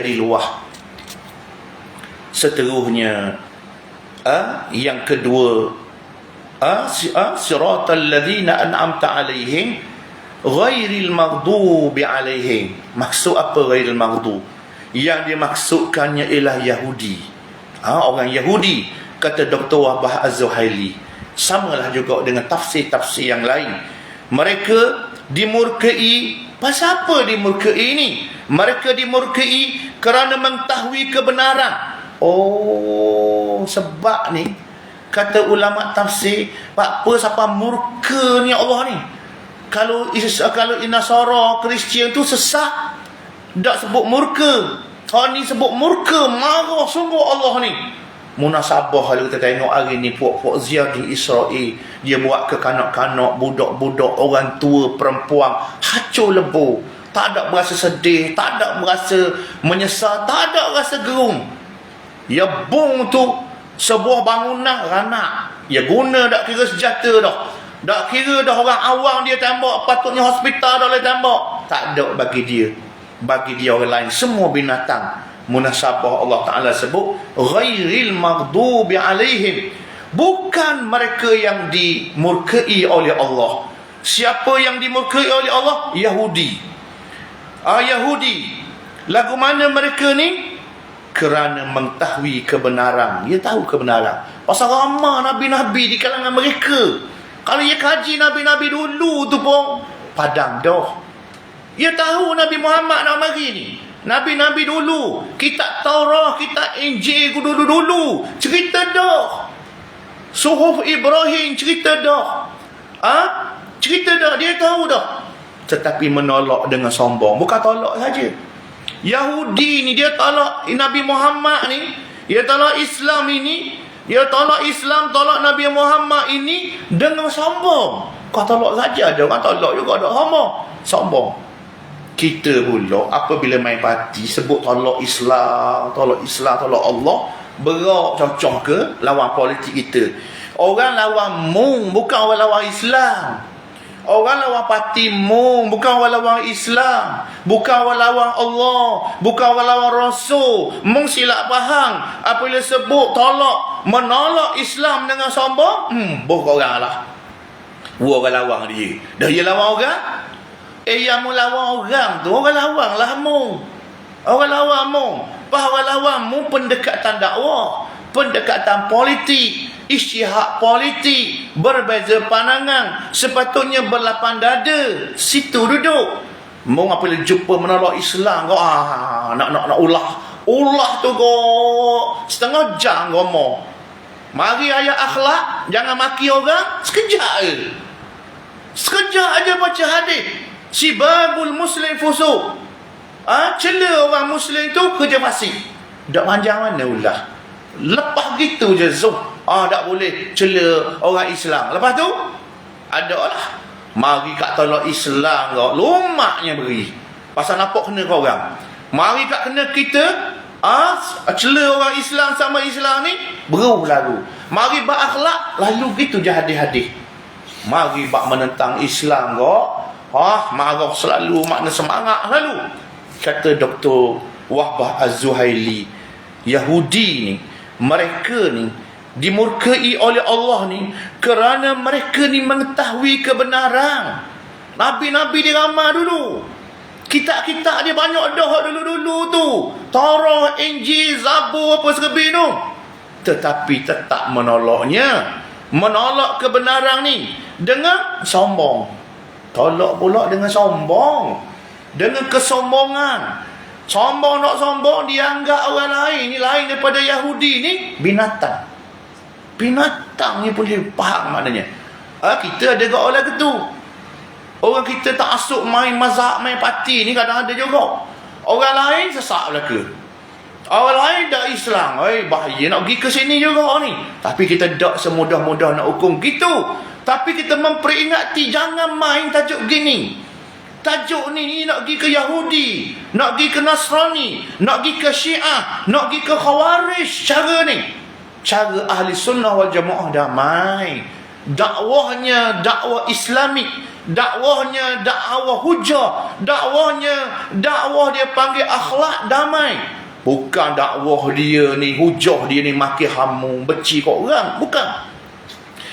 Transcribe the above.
jadi luah. Seterusnya ah yang kedua ah si, ah siratal ladzina an'amta alaihim ghairil maghdubi alaihim. Maksud apa ghairil maghdub yang dimaksudkannya ialah Yahudi. Ah orang Yahudi kata Dr. Wahbah Az-Zuhaili. Samalah juga dengan tafsir-tafsir yang lain. Mereka dimurkai pasal apa dimurkai ni mereka dimurkai kerana mengetahui kebenaran Oh, sebab ni kata ulama tafsir, apa siapa murka ni Allah ni? Kalau kalau Nasara Kristian tu sesat, tak sebut murka. Kalau ni sebut murka, marah sungguh Allah ni. Munasabah kalau kita tengok hari ni puak-puak zia di Israel dia buat ke kanak-kanak budak-budak orang tua perempuan hancur lebu tak ada berasa sedih tak ada berasa menyesal tak ada rasa gerung Ya bung tu sebuah bangunan ranak. Ya guna tak kira sejata dah. Tak kira dah orang awam dia tembak. Patutnya hospital dah boleh tembak. Tak ada bagi dia. Bagi dia orang lain. Semua binatang. Munasabah Allah Ta'ala sebut. Ghairil maghdubi alaihim. Bukan mereka yang dimurkai oleh Allah. Siapa yang dimurkai oleh Allah? Yahudi. Ah Yahudi. Lagu mana mereka ni? kerana mengetahui kebenaran. Dia tahu kebenaran. Pasal ramah Nabi-Nabi di kalangan mereka. Kalau dia kaji Nabi-Nabi dulu tu pun, padam dah. Dia tahu Nabi Muhammad nak mari ni. Nabi-Nabi dulu. Kita Taurah, kita Injil dulu-dulu. Cerita dah. Suhuf Ibrahim cerita dah. Ha? Cerita dah. Dia tahu dah. Tetapi menolak dengan sombong. Bukan tolak saja. Yahudi ni dia tolak Nabi Muhammad ni. Dia tolak Islam ini. Dia tolak Islam tolak Nabi Muhammad ini dengan sombong. Kau tolak saja. Ada orang tolak juga ada sama sombong. Kita pula apabila main parti sebut tolak Islam tolak Islam tolak Allah berak cocok ke lawan politik kita. Orang lawan mung bukan orang lawan Islam Orang lawan parti mu bukan orang lawan Islam, bukan orang lawan Allah, bukan orang lawan Rasul. Mung silap faham apabila sebut tolak menolak Islam dengan sombong, hmm boh orang lah. Orang lawan dia. Dah dia lawan orang? Eh yang mu lawan orang tu orang lawan lah mu. Orang lawan mu. Bah orang lawan mu pendekatan dakwah, pendekatan politik, isyihad politik berbeza pandangan. Sepatutnya berlapan dada situ duduk. Mau apa jumpa menolak Islam kau ah nak nak nak ulah. Ulah tu kau. Setengah jam kau mari ayat akhlak jangan maki orang sekejap je. Sekejap aja baca hadis. Si babul muslim fusuk ah cela orang muslim tu kerja fasik dak panjang mana ulah. Lepas gitu je zuh Ah tak boleh cela orang Islam. Lepas tu ada lah. Mari kat tolak Islam kau. Lumaknya beri. Pasal nampak kena kau orang. Mari kat kena kita ah cela orang Islam sama Islam ni beru lalu. Mari bak akhlak lalu gitu je hadis-hadis. Mari bak menentang Islam kau. Ah marah selalu makna semangat lalu. Kata Dr. Wahbah Az-Zuhaili Yahudi ni mereka ni dimurkai oleh Allah ni kerana mereka ni mengetahui kebenaran. Nabi-nabi dia ramai dulu. Kitab-kitab dia banyak dah dulu-dulu tu. Torah, Injil, Zabur apa sekebi tu. Tetapi tetap menolaknya. Menolak kebenaran ni dengan sombong. Tolak pula dengan sombong. Dengan kesombongan. Sombong nak sombong dianggap orang lain ni lain daripada Yahudi ni binatang. Binatang ni boleh faham maknanya. Ha, kita ada kat orang tu. Orang kita tak asuk main mazhab, main parti ni kadang ada juga. Orang lain sesak belaka. Orang lain dah Islam. Eh, bahaya nak pergi ke sini juga ni. Tapi kita tak semudah-mudah nak hukum gitu. Tapi kita memperingati jangan main tajuk gini. Tajuk ni nak pergi ke Yahudi. Nak pergi ke Nasrani. Nak pergi ke Syiah. Nak pergi ke Khawarij. Cara ni cara ahli sunnah wal jamaah damai. Dakwahnya dakwah islamik. Dakwahnya dakwah hujah. Dakwahnya dakwah dia panggil akhlak damai. Bukan dakwah dia ni hujah dia ni maki hamu beci kau orang. Bukan